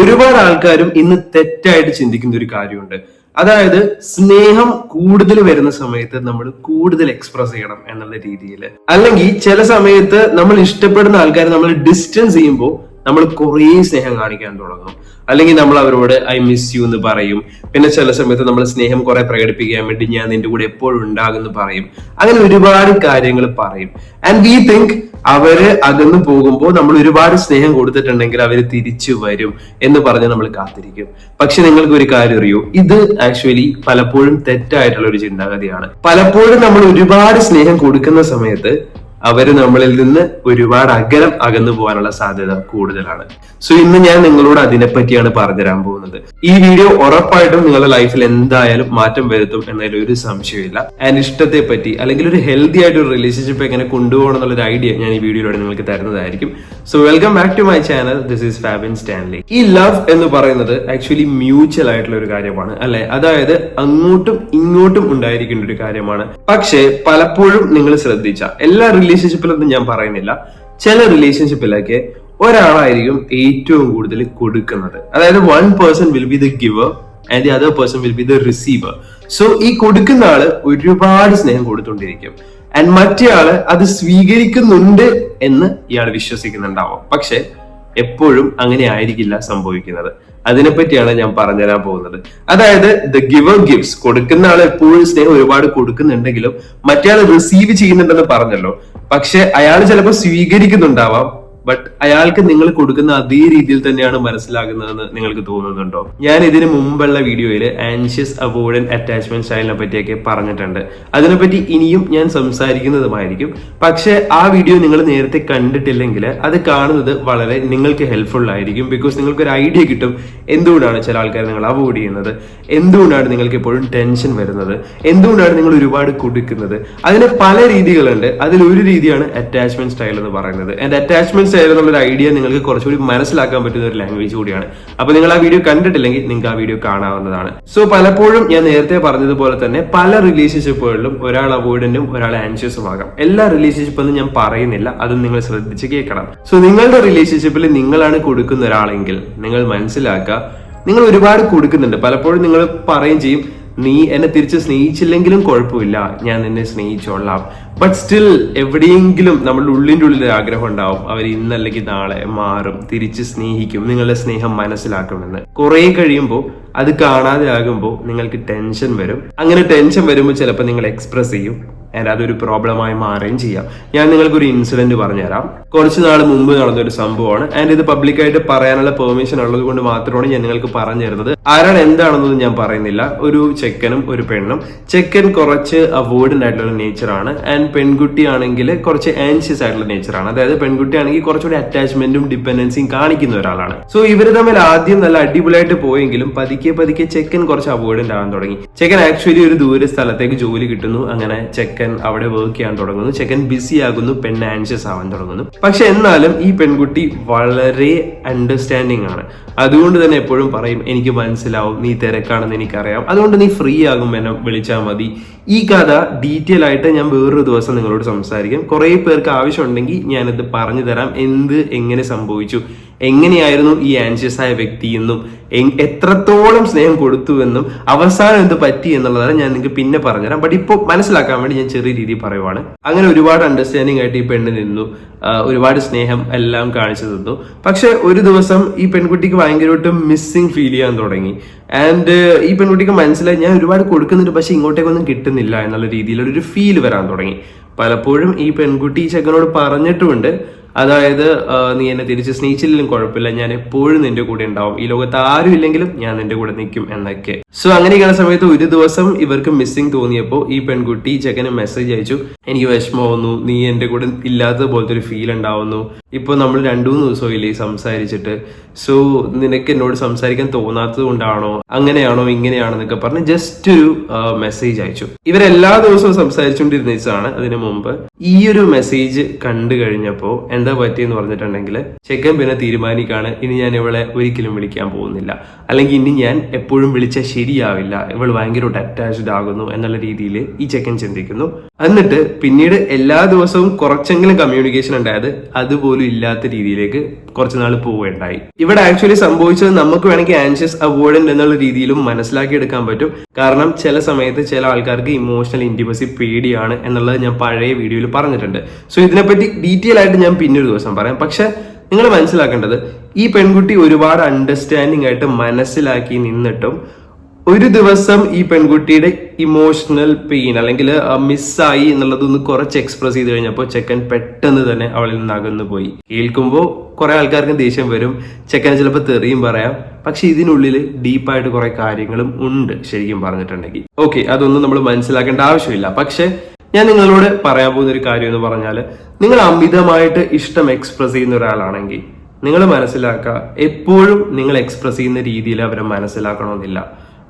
ഒരുപാട് ആൾക്കാരും ഇന്ന് തെറ്റായിട്ട് ചിന്തിക്കുന്ന ഒരു കാര്യമുണ്ട്. അതായത് സ്നേഹം കൂടുതൽ വരുന്ന സമയത്ത് നമ്മൾ കൂടുതൽ എക്സ്പ്രസ് ചെയ്യണം എന്നുള്ള രീതിയിൽ അല്ലെങ്കിൽ ചില സമയത്ത് നമ്മൾ ഇഷ്ടപ്പെടുന്ന ആൾക്കാരെ നമ്മൾ ഡിസ്റ്റൻസ് ചെയ്യുമ്പോൾ നമ്മൾ കുറേ സ്നേഹം കാണിക്കാൻ തുടങ്ങും. അല്ലെങ്കിൽ നമ്മൾ അവരോട് ഐ മിസ് യു എന്ന് പറയും. പിന്നെ ചില സമയത്ത് നമ്മൾ സ്നേഹം കുറെ പ്രകടിപ്പിക്കാൻ വേണ്ടി ഞാൻ നിന്റെ കൂടെ എപ്പോഴും ഉണ്ടാകുമെന്ന് പറയും. അങ്ങനെ ഒരുപാട് കാര്യങ്ങൾ പറയും. ആൻഡ് വി തിങ്ക് അവർ അകന്നു പോകുമ്പോൾ നമ്മൾ ഒരുപാട് സ്നേഹം കൊടുത്തിട്ടുണ്ടെങ്കിൽ അവർ തിരിച്ചു വരും എന്ന് പറഞ്ഞ് നമ്മൾ കാത്തിരിക്കും. പക്ഷെ നിങ്ങൾക്ക് ഒരു കാര്യം അറിയോ? ഇത് ആക്ച്വലി പലപ്പോഴും തെറ്റായിട്ടുള്ള ഒരു ചിന്താഗതിയാണ്. പലപ്പോഴും നമ്മൾ ഒരുപാട് സ്നേഹം കൊടുക്കുന്ന സമയത്ത് അവർ നമ്മളിൽ നിന്ന് ഒരുപാട് അകലം അകന്നു പോകാനുള്ള സാധ്യത കൂടുതലാണ്. സോ ഇന്ന് ഞാൻ നിങ്ങളോട് അതിനെപ്പറ്റിയാണ് പറഞ്ഞുതരാൻ പോകുന്നത്. ഈ വീഡിയോ ഉറപ്പായിട്ടും നിങ്ങളുടെ ലൈഫിൽ എന്തായാലും മാറ്റം വരുത്തും എന്നതിൽ ഒരു സംശയമില്ല ആൻഡ് ഇഷ്ടത്തെ പറ്റി അല്ലെങ്കിൽ ഒരു ഹെൽത്തി ആയിട്ട് ഒരു റിലേഷൻഷിപ്പ് എങ്ങനെ കൊണ്ടുപോകണം എന്നുള്ള ഒരു ഐഡിയ ഞാൻ ഈ വീഡിയോയിലൂടെ നിങ്ങൾക്ക് തരുന്നതായിരിക്കും. So welcome back to my channel this is Fabin Stanley ഈ ലവ് എന്ന് പറയുന്നത് ആക്ച്വലി മ്യൂച്വൽ ആയിട്ടുള്ള ഒരു കാര്യമാണ് അല്ലെ? അതായത് അങ്ങോട്ടും ഇങ്ങോട്ടും ഉണ്ടായിരിക്കേണ്ട ഒരു കാര്യമാണ്. പക്ഷേ പലപ്പോഴും നിങ്ങൾ ശ്രദ്ധിച്ച എല്ലാ റിലേഷൻഷിപ്പിലൊന്നും ഞാൻ പറയുന്നില്ല. ചില റിലേഷൻഷിപ്പിലൊക്കെ ഒരാളായിരിക്കും ഏറ്റവും കൂടുതൽ കൊടുക്കുന്നത്. അതായത് one person will be the giver and the other person will be the receiver so ഈ കൊടുക്കുന്ന ആൾ ഒരുപാട് സ്നേഹം കൊടുത്തോണ്ടിരിക്കും. ആൻഡ് മറ്റേ ആൾ അത് സ്വീകരിക്കുന്നുണ്ട് എന്ന് ഇയാൾ വിശ്വസിക്കുന്നുണ്ടാവും. പക്ഷെ എപ്പോഴും അങ്ങനെ ആയിരിക്കില്ല സംഭവിക്കുന്നത്. അതിനെപ്പറ്റിയാണ് ഞാൻ പറഞ്ഞുതരാൻ പോകുന്നത്. അതായത് ദ ഗിവർ ഗിഫ്റ്റ്സ് കൊടുക്കുന്ന ആൾ എപ്പോഴും സ്നേഹം ഒരുപാട് കൊടുക്കുന്നുണ്ടെങ്കിലും മറ്റേ ആൾ റിസീവ് ചെയ്യുന്നുണ്ടെന്ന് പറഞ്ഞല്ലോ. പക്ഷെ അയാൾ ചിലപ്പോൾ സ്വീകരിക്കുന്നുണ്ടാവാം. ബട്ട് അയാൾക്ക് നിങ്ങൾ കൊടുക്കുന്ന അതേ രീതിയിൽ തന്നെയാണ് മനസ്സിലാകുന്നതെന്ന് നിങ്ങൾക്ക് തോന്നുന്നുണ്ടോ? ഞാൻ ഇതിന് മുമ്പുള്ള വീഡിയോയിൽ ആൻഷ്യസ് അവോയ്ഡൻ അറ്റാച്ച്മെന്റ് സ്റ്റൈലിനെ പറ്റിയൊക്കെ പറഞ്ഞിട്ടുണ്ട്. അതിനെപ്പറ്റി ഇനിയും ഞാൻ സംസാരിക്കുന്നതുമായിരിക്കും. പക്ഷേ ആ വീഡിയോ നിങ്ങൾ നേരത്തെ കണ്ടിട്ടില്ലെങ്കിൽ അത് കാണുന്നത് വളരെ നിങ്ങൾക്ക് ഹെൽപ്ഫുൾ ആയിരിക്കും. ബിക്കോസ് നിങ്ങൾക്ക് ഒരു ഐഡിയ കിട്ടും. എന്തുകൊണ്ടാണ് ചില ആൾക്കാർ നിങ്ങൾ അവോയ്ഡ് ചെയ്യുന്നത്? എന്തുകൊണ്ടാണ് നിങ്ങൾക്ക് എപ്പോഴും ടെൻഷൻ വരുന്നത്? എന്തുകൊണ്ടാണ് നിങ്ങൾ ഒരുപാട് കൊടുക്കുന്നത്? അതിന് പല രീതികളുണ്ട്. അതിൽ ഒരു രീതിയാണ് അറ്റാച്ച്മെന്റ് സ്റ്റൈൽ എന്ന് പറയുന്നത്. അറ്റാച്ച്മെന്റ് സ്റ്റൈൽ ആയിരുന്നുള്ള ഒരു ഐഡിയ നിങ്ങൾക്ക് കുറച്ചുകൂടി മനസ്സിലാക്കാൻ പറ്റുന്ന ഒരു ലാംഗ്വേജ് കൂടിയാണ്. അപ്പൊ നിങ്ങൾ ആ വീഡിയോ കണ്ടിട്ടില്ലെങ്കിൽ നിങ്ങൾക്ക് ആ വീഡിയോ കാണാവുന്നതാണ്. സോ പലപ്പോഴും ഞാൻ നേരത്തെ പറഞ്ഞതുപോലെ തന്നെ പല റിലേഷൻഷിപ്പുകളിലും ഒരാൾ അവോയ്ഡന്റും ഒരാൾ ആൻഷ്യസും ആകാം. എല്ലാ റിലേഷൻഷിപ്പൊന്നും ഞാൻ പറയുന്നില്ല. അതും നിങ്ങൾ ശ്രദ്ധിച്ച് കേൾക്കണം. സോ നിങ്ങളുടെ റിലേഷൻഷിപ്പിൽ നിങ്ങളാണ് കൊടുക്കുന്ന ഒരാളെങ്കിൽ നിങ്ങൾ മനസ്സിലാക്കുക. നിങ്ങൾ ഒരുപാട് കൊടുക്കുന്നുണ്ട്. പലപ്പോഴും നിങ്ങൾ പറയും ചെയ്യും നീ എന്നെ തിരിച്ച് സ്നേഹിച്ചില്ലെങ്കിലും കുഴപ്പമില്ല. ഞാൻ നിന്നെ സ്നേഹിച്ചോളാം. ബട്ട് സ്റ്റിൽ എവിടെയെങ്കിലും നമ്മളുടെ ഉള്ളിന്റെ ഉള്ളിൽ ആഗ്രഹം ഉണ്ടാവും. അവർ ഇന്നല്ലെങ്കിൽ നാളെ മാറും. തിരിച്ച് സ്നേഹിക്കും. നിങ്ങളുടെ സ്നേഹം മനസ്സിലാക്കുമെന്ന് കുറെ കഴിയുമ്പോൾ അത് കാണാതെ ആകുമ്പോൾ നിങ്ങൾക്ക് ടെൻഷൻ വരും. അങ്ങനെ ടെൻഷൻ വരുമ്പോൾ ചിലപ്പോൾ നിങ്ങൾ എക്സ്പ്രസ് ചെയ്യും. ആൻഡ് അതൊരു പ്രോബ്ലമായി മാറുകയും ചെയ്യാം. ഞാൻ നിങ്ങൾക്ക് ഒരു ഇൻസിഡന്റ് പറഞ്ഞുതരാം. കുറച്ച് നാൾ മുമ്പ് നടന്ന ഒരു സംഭവമാണ്. ആൻഡ് ഇത് പബ്ലിക്കായിട്ട് പറയാനുള്ള പെർമിഷൻ ഉള്ളത് കൊണ്ട് മാത്രമാണ് ഞാൻ നിങ്ങൾക്ക് പറഞ്ഞു തരുന്നത്. ആരാണ് എന്താണെന്നൊന്നും ഞാൻ പറയുന്നില്ല. ഒരു ചെക്കനും ഒരു പെണ്ണും. ചെക്കൻ കുറച്ച് അവോയ്ഡൻ ആയിട്ടുള്ള നേച്ചറാണ് ആൻഡ് പെൺകുട്ടി ആണെങ്കിൽ കുറച്ച് ആൻഷ്യസ് ആയിട്ടുള്ള നേച്ചറാണ് അതായത് പെൺകുട്ടി ആണെങ്കിൽ കുറച്ചുകൂടി അറ്റാച്ച്മെന്റും ഡിപ്പെൻഡൻസിയും കാണിക്കുന്ന ഒരാളാണ്. സോ ഇവർ തമ്മിൽ ആദ്യം നല്ല അടിപൊളിയായിട്ട് പോയെങ്കിലും പതുക്കെ പതുക്കെ ചെക്കൻ കുറച്ച് അവോയ്ഡന്റ് ആവാൻ തുടങ്ങി. ചെക്കൻ ആക്ച്വലി ഒരു ദൂര സ്ഥലത്തേക്ക് ജോലി കിട്ടുന്നു. അങ്ങനെ ചെക്കൻ അവിടെ വർക്ക് ചെയ്യാൻ തുടങ്ങുന്നു. ചെക്കൻ ബിസി ആകുന്നു പെണ്ണ് ആൻഷ്യസ് ആവാൻ തുടങ്ങുന്നു. പക്ഷെ എന്നാലും ഈ പെൺകുട്ടി വളരെ അണ്ടർസ്റ്റാൻഡിങ് ആണ്. അതുകൊണ്ട് തന്നെ എപ്പോഴും പറയും എനിക്ക് മനസ്സിലാവും നീ തിരക്കാണെന്ന് എനിക്കറിയാം. അതുകൊണ്ട് നീ ഫ്രീ ആകും എന്നെ വിളിച്ചാൽ മതി. ഈ കഥ ഡീറ്റെയിൽ ആയിട്ട് ഞാൻ വേറൊരു ദിവസം നിങ്ങളോട് സംസാരിക്കും. കുറേ പേർക്ക് ആവശ്യമുണ്ടെങ്കിൽ ഞാനത് പറഞ്ഞു തരാം. എന്ത് എങ്ങനെ സംഭവിച്ചു? എങ്ങനെയായിരുന്നു ഈ ആൻഷ്യസ് ആയ വ്യക്തി എന്നും എത്രത്തോളം സ്നേഹം കൊടുത്തു എന്നും അവസാനം എന്ത് പറ്റി എന്നുള്ളതാണ് ഞാൻ നിങ്ങൾക്ക് പിന്നെ പറഞ്ഞുതരാം ബട്ട് ഇപ്പോൾ മനസ്സിലാക്കാൻ വേണ്ടി ഞാൻ ചെറിയ രീതിയിൽ പറയുവാണ്. അങ്ങനെ ഒരുപാട് അണ്ടർസ്റ്റാൻഡിങ് ആയിട്ട് ഈ പെണ്ണ് നിന്നു. ഒരുപാട് സ്നേഹം എല്ലാം കാണിച്ചു തന്നു. പക്ഷെ ഒരു ദിവസം ഈ പെൺകുട്ടിക്ക് ഭയങ്കരമായിട്ട് മിസ്സിങ് ഫീൽ ചെയ്യാൻ തുടങ്ങി. ആൻഡ് ഈ പെൺകുട്ടിക്ക് മനസ്സിലായി ഞാൻ ഒരുപാട് കൊടുക്കുന്നുണ്ട് പക്ഷെ ഇങ്ങോട്ടേക്കൊന്നും കിട്ടുന്നില്ല എന്നുള്ള രീതിയിലുള്ള ഒരു ഫീൽ വരാൻ തുടങ്ങി. പലപ്പോഴും ഈ പെൺകുട്ടി ഈ ചെക്കനോട് പറഞ്ഞിട്ടുമുണ്ട് അതായത് നീ എന്നെ തിരിച്ച് സ്നേഹിച്ചില്ലെങ്കിലും കുഴപ്പമില്ല ഞാൻ എപ്പോഴും നിന്റെ കൂടെ ഉണ്ടാവും. ഈ ലോകത്ത് ആരും ഇല്ലെങ്കിലും ഞാൻ നിന്റെ കൂടെ നിൽക്കും എന്നൊക്കെ. സോ അങ്ങനെയൊക്കെയുള്ള സമയത്ത് ഒരു ദിവസം ഇവർക്ക് മിസ്സിംഗ് തോന്നിയപ്പോൾ ഈ പെൺകുട്ടി ചെക്കന് മെസ്സേജ് അയച്ചു എനിക്ക് വിഷമമാവുന്നു നീ എന്റെ കൂടെ ഇല്ലാത്ത പോലത്തെ ഒരു ഫീൽ ഉണ്ടാവുന്നു. ഇപ്പൊ നമ്മൾ രണ്ടു മൂന്ന് ദിവസമില്ലേ സംസാരിച്ചിട്ട്. സോ നിനക്ക് എന്നോട് സംസാരിക്കാൻ തോന്നാത്തത് കൊണ്ടാണോ? അങ്ങനെയാണോ? ഇങ്ങനെയാണോ എന്നൊക്കെ പറഞ്ഞ് ജസ്റ്റ് ഒരു മെസ്സേജ് അയച്ചു. ഇവരെല്ലാ ദിവസവും സംസാരിച്ചുകൊണ്ടിരുന്നതാണ് അതിനു മുമ്പ്. ഈ ഒരു മെസ്സേജ് കണ്ടു കഴിഞ്ഞപ്പോൾ എന്താ പറ്റിയെന്ന് പറഞ്ഞിട്ടുണ്ടെങ്കിൽ ചെക്കൻ പിന്നെ തീരുമാനിക്കാണ് ഇനി ഞാൻ ഇവളെ ഒരിക്കലും വിളിക്കാൻ പോകുന്നില്ല. അല്ലെങ്കിൽ ഇനി ഞാൻ എപ്പോഴും വിളിച്ചാൽ ശരിയാവില്ല. ഇവൾ ഭയങ്കരമായിട്ട് അറ്റാച്ച്ഡ് ആകുന്നു എന്നുള്ള രീതിയിൽ ഈ ചെക്കൻ ചിന്തിക്കുന്നു. എന്നിട്ട് പിന്നീട് എല്ലാ ദിവസവും കുറച്ചെങ്കിലും കമ്മ്യൂണിക്കേഷൻ ഉണ്ടായത് അതുപോലും പോലും ഇല്ലാത്ത രീതിയിലേക്ക് കുറച്ച് നാൾ പോവുകയുണ്ടായി. ഇവിടെ ആക്ച്വലി സംഭവിച്ചത് നമുക്ക് വേണമെങ്കിൽ ആൻഷ്യസ് അവോയ്ഡന്റ് എന്നുള്ള രീതിയിലും മനസ്സിലാക്കിയെടുക്കാൻ പറ്റും. കാരണം ചില സമയത്ത് ചില ആൾക്കാർക്ക് ഇമോഷണൽ ഇന്റിമസി പേടിയാണ് എന്നുള്ളത് ഞാൻ പഴയ വീഡിയോയിൽ പറഞ്ഞിട്ടുണ്ട്. സോ ഇതിനെപ്പറ്റി ഡീറ്റെയിൽ ആയിട്ട് ഞാൻ പിന്നൊരു ദിവസം പറയാം. പക്ഷെ നിങ്ങൾ മനസ്സിലാക്കേണ്ടത് ഈ പെൺകുട്ടി ഒരുപാട് അണ്ടർസ്റ്റാൻഡിംഗ് ആയിട്ട് മനസ്സിലാക്കി നിന്നിട്ടും ഒരു ദിവസം ഈ പെൺകുട്ടിയുടെ ഇമോഷണൽ പെയിൻ അല്ലെങ്കിൽ മിസ്സായി എന്നുള്ളതൊന്ന് കുറച്ച് എക്സ്പ്രസ് ചെയ്ത് കഴിഞ്ഞപ്പോൾ ചെക്കൻ പെട്ടെന്ന് തന്നെ അവളിൽ നിന്ന് അകന്നു പോയി. കേൾക്കുമ്പോൾ കുറെ ആൾക്കാർക്ക് ദേഷ്യം വരും. ചെക്കൻ ചിലപ്പോൾ തെറിയും പറയാം. പക്ഷെ ഇതിനുള്ളിൽ ഡീപ്പായിട്ട് കുറെ കാര്യങ്ങളും ഉണ്ട് ശരിക്കും പറഞ്ഞിട്ടുണ്ടെങ്കിൽ. ഓക്കെ അതൊന്നും നമ്മൾ മനസ്സിലാക്കേണ്ട ആവശ്യമില്ല. പക്ഷെ ഞാൻ നിങ്ങളോട് പറയാൻ പോകുന്ന ഒരു കാര്യം എന്ന് പറഞ്ഞാൽ നിങ്ങൾ അമിതമായിട്ട് ഇഷ്ടം എക്സ്പ്രസ് ചെയ്യുന്ന ഒരാളാണെങ്കിൽ നിങ്ങൾ മനസ്സിലാക്കുക എപ്പോഴും നിങ്ങൾ എക്സ്പ്രസ് ചെയ്യുന്ന രീതിയിൽ അവരെ മനസ്സിലാക്കണമെന്നില്ല.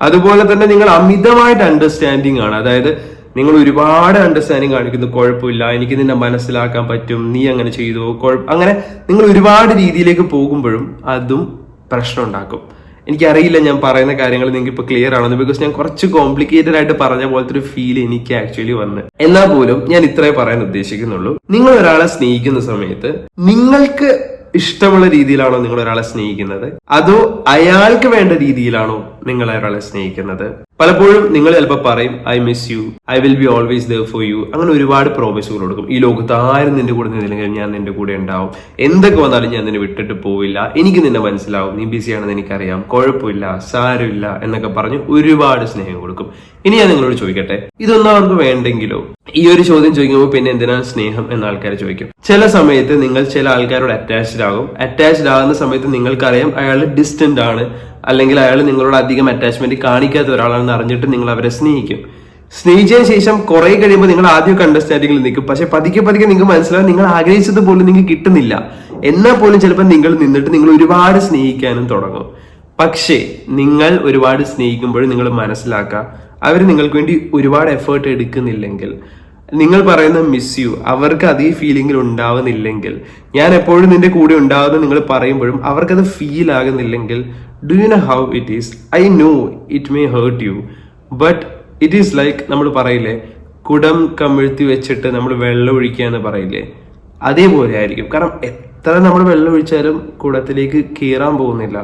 അതുപോലെ തന്നെ നിങ്ങൾ അമിതമായിട്ട് അണ്ടർസ്റ്റാൻഡിങ് ആണ്. അതായത് നിങ്ങൾ ഒരുപാട് അണ്ടർസ്റ്റാൻഡിങ് കാണിക്കുന്നു. കുഴപ്പമില്ല. എനിക്ക് നിന്നെ മനസ്സിലാക്കാൻ പറ്റും. നീ അങ്ങനെ ചെയ്തു. അങ്ങനെ നിങ്ങൾ ഒരുപാട് രീതിയിലേക്ക് പോകുമ്പോഴും അതും പ്രശ്നം ഉണ്ടാക്കും. എനിക്കറിയില്ല ഞാൻ പറയുന്ന കാര്യങ്ങൾ നിങ്ങൾക്ക് ഇപ്പൊ ക്ലിയർ ആണെന്ന് ബിക്കോസ് ഞാൻ കുറച്ച് കോംപ്ലിക്കേറ്റഡ് ആയിട്ട് പറഞ്ഞ പോലത്തെ ഒരു ഫീൽ എനിക്ക് ആക്ച്വലി വന്ന്. എന്നാൽ പോലും ഞാൻ ഇത്രേ പറയാൻ ഉദ്ദേശിക്കുന്നുള്ളൂ. നിങ്ങൾ ഒരാളെ സ്നേഹിക്കുന്ന സമയത്ത് നിങ്ങൾക്ക് ഇഷ്ടമുള്ള രീതിയിലാണോ നിങ്ങൾ ഒരാളെ സ്നേഹിക്കുന്നത്? അതോ അയാൾക്ക് വേണ്ട രീതിയിലാണോ നിങ്ങൾ ഒരാളെ സ്നേഹിക്കുന്നത്? പലപ്പോഴും നിങ്ങൾ ചിലപ്പോൾ പറയും I miss you I will be always there for you അങ്ങനെ ഒരുപാട് പ്രോമിസുകൾ കൊടുക്കും. ഈ ലോകത്ത് ആരും നിന്റെ കൂടെ നിന്നില്ലെങ്കിൽ ഞാൻ നിന്റെ കൂടെ ഉണ്ടാവും. എന്തൊക്കെ വന്നാലും ഞാൻ നിന്നെ വിട്ടിട്ട് പോവില്ല. എനിക്ക് നിന്നെ മനസ്സിലാവും. നീ ബിസിയാണെന്ന് എനിക്കറിയാം. കുഴപ്പമില്ല. സാരമില്ല എന്നൊക്കെ പറഞ്ഞ് ഒരുപാട് സ്നേഹം കൊടുക്കും. ഇനി ഞാൻ നിങ്ങളോട് ചോദിക്കട്ടെ? ഇതൊന്നും അവർക്ക് വേണ്ടെങ്കിലോ? ഈ ഒരു ചോദ്യം ചോദിക്കുമ്പോൾ പിന്നെ എന്തിനാണ് സ്നേഹം എന്ന ആൾക്കാർ ചോദിക്കും. ചില സമയത്ത് നിങ്ങൾ ചില ആൾക്കാരോട് അറ്റാച്ച്ഡ് ആകും. അറ്റാച്ച്ഡ് ആകുന്ന സമയത്ത് നിങ്ങൾക്കറിയാം അയാൾ ഡിസ്റ്റന്റ് ആണ്. അല്ലെങ്കിൽ അയാൾ നിങ്ങളോട് അധികം അറ്റാച്ച്മെന്റ് കാണിക്കാത്ത ഒരാളാണെന്ന് അറിഞ്ഞിട്ട് നിങ്ങൾ അവരെ സ്നേഹിക്കും. സ്നേഹിച്ചതിന് ശേഷം കുറെ കഴിയുമ്പോൾ നിങ്ങൾ ആദ്യമൊക്കെ അണ്ടർസ്റ്റാൻഡിങ്ങിൽ നിൽക്കും. പക്ഷെ പതുക്കെ പതുക്കെ നിങ്ങൾക്ക് മനസ്സിലാവും നിങ്ങൾ ആഗ്രഹിച്ചത് പോലും നിങ്ങൾക്ക് കിട്ടുന്നില്ല. എന്നാൽ പോലും ചിലപ്പോൾ നിങ്ങൾ നിന്നിട്ട് നിങ്ങൾ ഒരുപാട് സ്നേഹിക്കാനും തുടങ്ങും. പക്ഷേ നിങ്ങൾ ഒരുപാട് സ്നേഹിക്കുമ്പോൾ നിങ്ങൾ മനസ്സിലാക്കുക. അവർ നിങ്ങൾക്ക് വേണ്ടി ഒരുപാട് എഫേർട്ട് എടുക്കുന്നില്ലെങ്കിൽ നിങ്ങൾ പറയുന്ന മിസ് യു അവർക്ക് അതേ ഫീലിംഗിൽ ഉണ്ടാവുന്നില്ലെങ്കിൽ ഞാൻ എപ്പോഴും നിന്റെ കൂടെ ഉണ്ടാവുന്ന നിങ്ങൾ പറയുമ്പോഴും അവർക്കത് feel ആകുന്നില്ലെങ്കിൽ do you know how it is I know it may hurt you but it is like നമ്മൾ പറയില്ലേ കുടം കമിഴ്ത്തി വെച്ചിട്ട് നമ്മൾ വെള്ളം ഒഴിക്കുക എന്ന് പറയില്ലേ? അതേപോലെ ആയിരിക്കും. കാരണം എത്ര നമ്മൾ വെള്ളം ഒഴിച്ചാലും കുടത്തിലേക്ക് കീറാൻ പോകുന്നില്ല.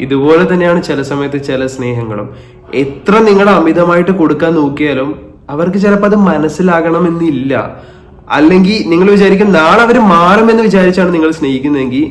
ഇതുപോലെ തന്നെയാണ് ചില സമയത്ത് ചില സ്നേഹങ്ങളും. എത്ര നിങ്ങൾ അമിതമായിട്ട് കൊടുക്കാൻ നോക്കിയാലും അവർക്ക് ചിലപ്പോൾ അത് മനസ്സിലാകണമെന്നില്ല അല്ലെങ്കിൽ നിങ്ങൾ വിചാരിക്കും നാളെ അവർ മാറുമെന്ന് വിചാരിച്ചാണ് നിങ്ങൾ സ്നേഹിക്കുന്നതെങ്കിൽ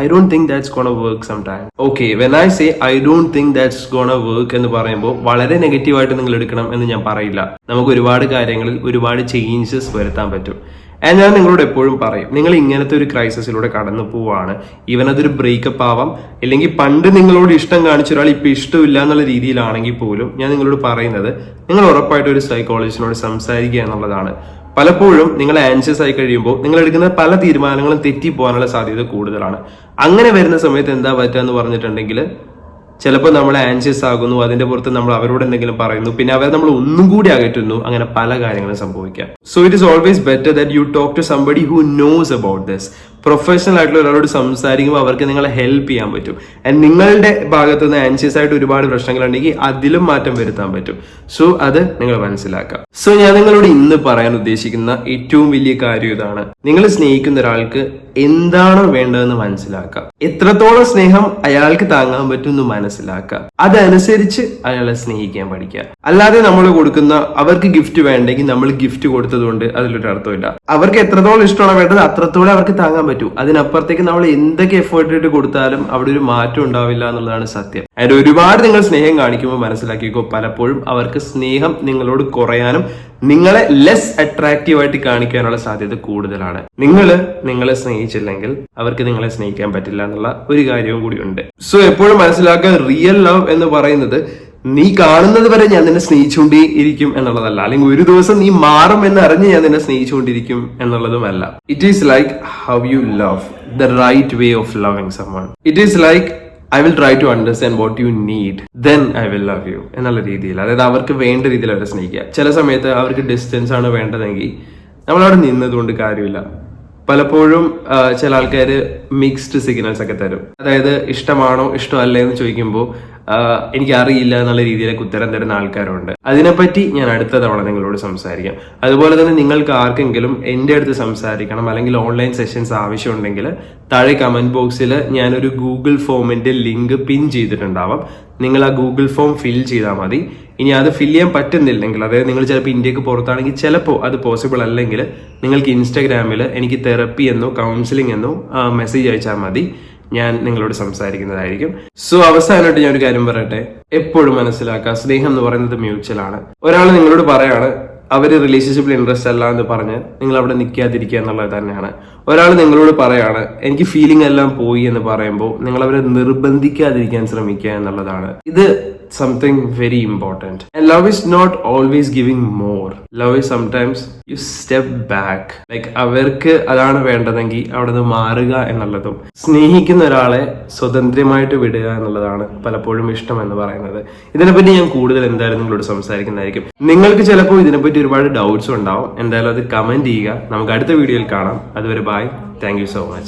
I don't think that's gonna work some time okay when I say I don't think that's gonna work എന്ന് പറയുമ്പോൾ വളരെ നെഗറ്റീവായിട്ട് നിങ്ങൾ എടുക്കണം എന്ന് ഞാൻ പറയില്ല. നമുക്ക് ഒരുപാട് കാര്യങ്ങളിൽ ഒരുപാട് ചേഞ്ചസ് വരുത്താൻ പറ്റും. ഞാൻ നിങ്ങളോട് എപ്പോഴും പറയും നിങ്ങൾ ഇങ്ങനത്തെ ഒരു ക്രൈസിസിലൂടെ കടന്നു പോവാണ്. ഈവൻ അതൊരു ബ്രേക്കപ്പ് ആവാം. അല്ലെങ്കിൽ പണ്ട് നിങ്ങളോട് ഇഷ്ടം കാണിച്ച ഒരാൾ ഇപ്പൊ ഇഷ്ടമില്ല എന്നുള്ള രീതിയിലാണെങ്കിൽ പോലും ഞാൻ നിങ്ങളോട് പറയുന്നത് നിങ്ങൾ ഉറപ്പായിട്ട് ഒരു സൈക്കോളജിസ്റ്റിനോട് സംസാരിക്കുക എന്നുള്ളതാണ്. പലപ്പോഴും നിങ്ങൾ ആൻഷ്യസ് ആയി കഴിയുമ്പോൾ നിങ്ങൾ എടുക്കുന്ന പല തീരുമാനങ്ങളും തെറ്റി പോകാനുള്ള സാധ്യത കൂടുതലാണ്. അങ്ങനെ വരുന്ന സമയത്ത് എന്താ പറ്റുക എന്ന് പറഞ്ഞിട്ടുണ്ടെങ്കിൽ ചിലപ്പോൾ നമ്മൾ ആൻഷ്യസ് ആകുന്നു അതിന്റെ പുറത്ത് നമ്മൾ അവരോട് എന്തെങ്കിലും പറയുന്നു പിന്നെ അവരെ നമ്മൾ ഒന്നും കൂടി അകറ്റുന്നു അങ്ങനെ പല കാര്യങ്ങളും സംഭവിക്കാം. So it is always better that you talk to somebody who knows about this professional ആയിട്ടുള്ള ഒരാളോട് സംസാരിക്കുമ്പോൾ അവർക്ക് നിങ്ങളെ ഹെൽപ്പ് ചെയ്യാൻ പറ്റും. ആൻഡ് നിങ്ങളുടെ ഭാഗത്ത് നിന്ന് ആൻഷ്യസ് ആയിട്ട് ഒരുപാട് പ്രശ്നങ്ങളുണ്ടെങ്കിൽ അതിലും മാറ്റം വരുത്താൻ പറ്റും. സോ അത് നിങ്ങൾ മനസ്സിലാക്കാം. സോ ഞാൻ നിങ്ങളോട് ഇന്ന് പറയാൻ ഉദ്ദേശിക്കുന്ന ഏറ്റവും വലിയ കാര്യം ഇതാണ്. നിങ്ങൾ സ്നേഹിക്കുന്ന ഒരാൾക്ക് എന്താണോ വേണ്ടതെന്ന് മനസ്സിലാക്കുക എത്രത്തോളം സ്നേഹം അയാൾക്ക് താങ്ങാൻ പറ്റുമെന്ന് മനസ്സിലാക്കുക അതനുസരിച്ച് അയാളെ സ്നേഹിക്കാൻ പഠിക്കുക. അല്ലാതെ നമ്മൾ കൊടുക്കുന്ന അവർക്ക് ഗിഫ്റ്റ് വേണ്ടെങ്കിൽ നമ്മൾ ഗിഫ്റ്റ് കൊടുത്തതുകൊണ്ട് അതിലൊരു അർത്ഥമില്ല. അവർക്ക് എത്രത്തോളം ഇഷ്ടമാണ് വേണ്ടത് അത്രത്തോളം അവർക്ക് താങ്ങാൻ പറ്റൂ. അതിനപ്പുറത്തേക്ക് നമ്മൾ എന്തൊക്കെ എഫേർട്ട് ഇട്ട് കൊടുത്താലും അവിടെ ഒരു മാറ്റം ഉണ്ടാവില്ല എന്നുള്ളതാണ് സത്യം. അതിന് ഒരുപാട് നിങ്ങൾ സ്നേഹം കാണിക്കുമ്പോൾ മനസ്സിലാക്കിക്കോ പലപ്പോഴും അവർക്ക് സ്നേഹം നിങ്ങളോട് കുറയാനും നിങ്ങളെ ലെസ് അട്രാക്റ്റീവ് ആയിട്ട് കാണിക്കാനുള്ള സാധ്യത കൂടുതലാണ്. നിങ്ങൾ നിങ്ങളെ സ്നേഹിച്ചില്ലെങ്കിൽ അവർക്ക് നിങ്ങളെ സ്നേഹിക്കാൻ പറ്റില്ല എന്നുള്ള ഒരു കാര്യവും കൂടിയുണ്ട് സോ എപ്പോഴും മനസ്സിലാക്കുക റിയൽ ലവ് എന്ന് പറയുന്നത് നീ കാണുന്നത് വരെ ഞാൻ നിന്നെ സ്നേഹിച്ചുകൊണ്ടേ ഇരിക്കും എന്നുള്ളതല്ല. അല്ലെങ്കിൽ ഒരു ദിവസം നീ മാറും എന്ന് അറിഞ്ഞ് ഞാൻ നിന്നെ സ്നേഹിച്ചുകൊണ്ടിരിക്കും എന്നുള്ളതുമല്ല. It is like how you love the right way of loving someone it is like I will try to understand what you need then I will love you എന്നുള്ള രീതിയിൽ. അതായത് അവർക്ക് വേണ്ട രീതിയിൽ അവരെ സ്നേഹിക്കുക. ചില സമയത്ത് അവർക്ക് ഡിസ്റ്റൻസ് ആണ് വേണ്ടതെങ്കിൽ നമ്മളവിടെ നിന്നതുകൊണ്ട് കാര്യമില്ല. പലപ്പോഴും ചില ആൾക്കാർ മിക്സ്ഡ് സിഗ്നൽസ് ഒക്കെ തരും. അതായത് ഇഷ്ടമാണോ ഇഷ്ടമല്ലേ എന്ന് ചോദിക്കുമ്പോൾ ആഹ് എനിക്ക് അറിയില്ല എന്നുള്ള രീതിയിലേക്ക് ഉത്തരം തരുന്ന ആൾക്കാരുണ്ട്. അതിനെപ്പറ്റി ഞാൻ അടുത്ത തവണ നിങ്ങളോട് സംസാരിക്കാം. അതുപോലെ തന്നെ നിങ്ങൾക്ക് ആർക്കെങ്കിലും എന്റെ അടുത്ത് സംസാരിക്കണം അല്ലെങ്കിൽ ഓൺലൈൻ സെഷൻസ് ആവശ്യമുണ്ടെങ്കിൽ താഴെ കമന്റ് ബോക്സിൽ ഞാനൊരു ഗൂഗിൾ ഫോമിന്റെ ലിങ്ക് പിൻ ചെയ്തിട്ടുണ്ടാവാം. നിങ്ങൾ ആ ഗൂഗിൾ ഫോം ഫിൽ ചെയ്താൽ മതി. ഇനി അത് ഫിൽ ചെയ്യാൻ പറ്റുന്നില്ലെങ്കിൽ അതായത് നിങ്ങൾ ചിലപ്പോൾ ഇന്ത്യയ്ക്ക് പുറത്താണെങ്കിൽ ചിലപ്പോൾ അത് പോസിബിൾ അല്ലെങ്കിൽ നിങ്ങൾക്ക് ഇൻസ്റ്റാഗ്രാമിൽ എനിക്ക് തെറപ്പി എന്നോ കൗൺസിലിംഗ് എന്നോ മെസ്സേജ് അയച്ചാൽ മതി. ഞാൻ നിങ്ങളോട് സംസാരിക്കുന്നതായിരിക്കും. സോ അവസാനമായിട്ട് ഞാൻ ഒരു കാര്യം പറയട്ടെ. എപ്പോഴും മനസ്സിലാക്കുക സ്നേഹം എന്ന് പറയുന്നത് മ്യൂച്വൽ ആണ്. ഒരാൾ നിങ്ങളോട് പറയാണ് അവർ റിലേഷൻഷിപ്പിൽ ഇൻട്രസ്റ്റ് അല്ല എന്ന് പറഞ്ഞ് നിങ്ങൾ അവിടെ നിൽക്കാതിരിക്കുക എന്നുള്ളത് തന്നെയാണ്. ഒരാൾ നിങ്ങളോട് പറയാണ് എനിക്ക് ഫീലിംഗ് എല്ലാം പോയി എന്ന് പറയുമ്പോൾ നിങ്ങൾ അവരെ നിർബന്ധിക്കാതിരിക്കാൻ ശ്രമിക്കുക എന്നുള്ളതാണ്. ഇത് something important. And love is not always giving more. Love is sometimes you step back like അവർക്ക് അതാണ് വേണ്ടതെങ്കിൽ അവിടെ നിന്ന് മാറുക എന്നുള്ളതും സ്നേഹിക്കുന്ന ഒരാളെ സ്വതന്ത്രമായിട്ട് വിടുക എന്നുള്ളതാണ് പലപ്പോഴും ഇഷ്ടം എന്ന് പറയുന്നത്. ഇതിനെപ്പറ്റി ഞാൻ കൂടുതൽ എന്തായാലും നിങ്ങളോട് സംസാരിക്കുന്നതായിരിക്കും. നിങ്ങൾക്ക് ചിലപ്പോൾ ഇതിനെപ്പറ്റി ഒരുപാട് ഡൗട്ട്സ് ഉണ്ടാവും. എന്തായാലും അത് കമന്റ് ചെയ്യുക. നമുക്ക് അടുത്ത വീഡിയോയിൽ കാണാം. അതുവരെ ബൈ താങ്ക് സോ മച്ച്